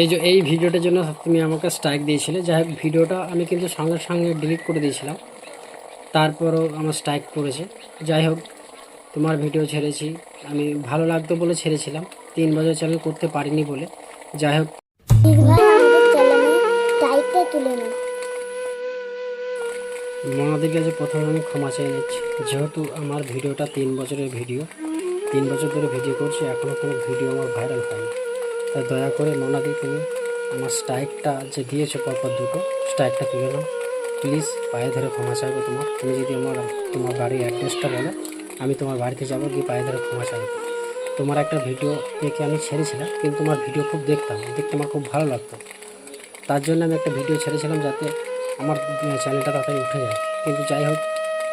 এই যে এই ভিডিওটার জন্য তুমি আমাকে স্ট্রাইক দিয়েছিলে। যাই হোক, ভিডিওটা আমি কিন্তু সঙ্গে সঙ্গে ডিলিট করে দিয়েছিলাম। তারপরও আমার স্ট্রাইক করেছে যাই হোক, তোমার ভিডিও ছেড়েছি। আমি ভালো লাগতো বলে ছেড়েছিলাম। তিন বছর চ্যানেল করতে পারিনি বলে। যাই হোক। মনাদের কাছে প্রথমে আমি ক্ষমা চেয়ে নিচ্ছি। যেহেতু আমার ভিডিওটা তিন বছরের ভিডিও তিন বছর ধরে ভিডিও করছি এখনও কোনো ভিডিও আমার ভাইরাল হয়নি। তাই দয়া করে মনাদি তুমি আমার স্ট্রাইকটা যে দিয়েছ পরপর দুটো স্ট্রাইকটা তুলে নাও। প্লিজ পায়ে ধরে ক্ষমা চাইব তোমার। তুমি যদি আমার, তোমার বাড়ির অ্যাড্রেসটা বলো, আমি তোমার বাড়িতে যাব গিয়ে পায়ে ধরে ক্ষমা চাইব। তোমার একটা ভিডিও দেখে আমি ছেড়েছিলাম, কিন্তু তোমার ভিডিও খুব দেখতাম। দেখতে আমার খুব ভালো লাগতো। তার জন্য আমি একটা ভিডিও ছেড়েছিলাম যাতে আমার চ্যানেলটা তাড়াতাড়ি উঠে যায়। কিন্তু যাই হোক,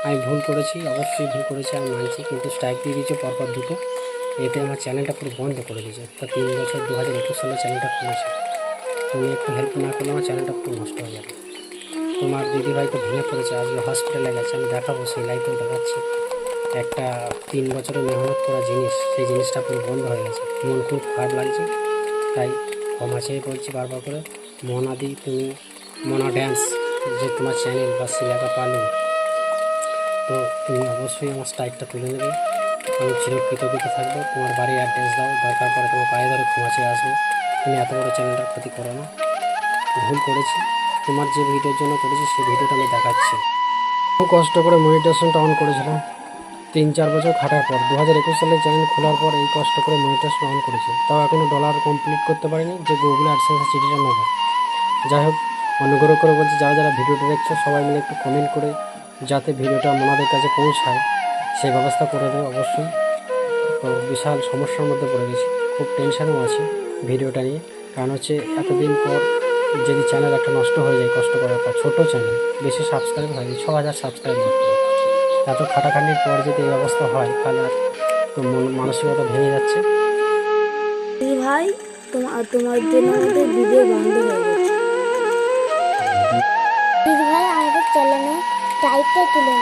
আমি ভুল করেছি, অবশ্যই ভুল করেছি, আমি মানছি। কিন্তু স্ট্রাইক দিয়ে দিয়েছে পরপর দুটো। এতে আমার চ্যানেলটা পুরো বন্ধ করে দিয়েছে। তা তিন বছর দু হাজার একুশ সালে চ্যানেলটা খুলেছে। তুমি একটু হেল্প না করলে আমার চ্যানেলটা পুরো নষ্ট হয়ে যাবে। তোমার দিদিভাই তো ভেঙে পড়েছে আজকে হসপিটালে গেছে, আমি দেখাবো সেই লাইটেও দেখাচ্ছি। একটা তিন বছরের মেহনত করা জিনিস, সেই জিনিসটা পুরো বন্ধ হয়ে গেছে। মন খুব খারাপ লাগছে, তাই ক্ষমা চেয়ে বলছি বারবার করে, মনাদি তুমি, মনা ড্যান্স যে তোমার চ্যানেল বা শিলাকা পালু, তো তুমি অবশ্যই আমার স্ট্রাইকটা তুলে নেবে। আমি চিরকৃতজ্ঞ থাকব, তোমার বাড়ির অ্যাড্রেস দাও, দরকার পড়ে তোমার পায়ে ধরে ক্ষমা চেয়ে আসব। তুমি এত বড় চ্যানেলটার ক্ষতি করো না। ভুল করেছি। তোমার যে ভিডিওর জন্য করেছি, সেই ভিডিওটা আমি দেখাচ্ছি। খুব কষ্ট করে মেডিটেশনটা অন করেছিলাম। তিন, চার বছর খাটার পর দু হাজার একুশ সালে চ্যানেল খোলার পর এই কষ্ট করে মেডিটেশন অন করেছি। তাও এখনও ডলার কমপ্লিট করতে পারিনি, যে গুগল অ্যাডসেন্সের চিঠিটা নেব। যাই হোক, অনুগ্রহ করে বলছি, যারা যারা ভিডিওটা দেখছ, সবাই মিলে একটু কমেন্ট করে, যাতে ভিডিওটা আমাদের কাছে পৌঁছায়। সেই ব্যবস্থা করে দেবে অবশ্যই। তো বিশাল সমস্যার মধ্যে পড়ে গেছি। খুব টেনশানও আছে ভিডিওটা নিয়ে। কারণ হচ্ছে এতদিন পর যদি চ্যানেল একটা নষ্ট হয়ে যায় কষ্ট করার পর ছোটো চ্যানেল বেশি সাবস্ক্রাইব হয়নি ছ হাজার সাবস্ক্রাইব করতে এত খাটাখাটির পর যদি এই অবস্থা হয় তাহলে আর তো মন- মানসিকতা ভেঙে যাচ্ছে। ভাই তোমার তোমার জন্য আমাদের ভিডিও বন্ধ হয়ে গেছে। ভাই আমাদের চ্যানেলে টাইপে তুলে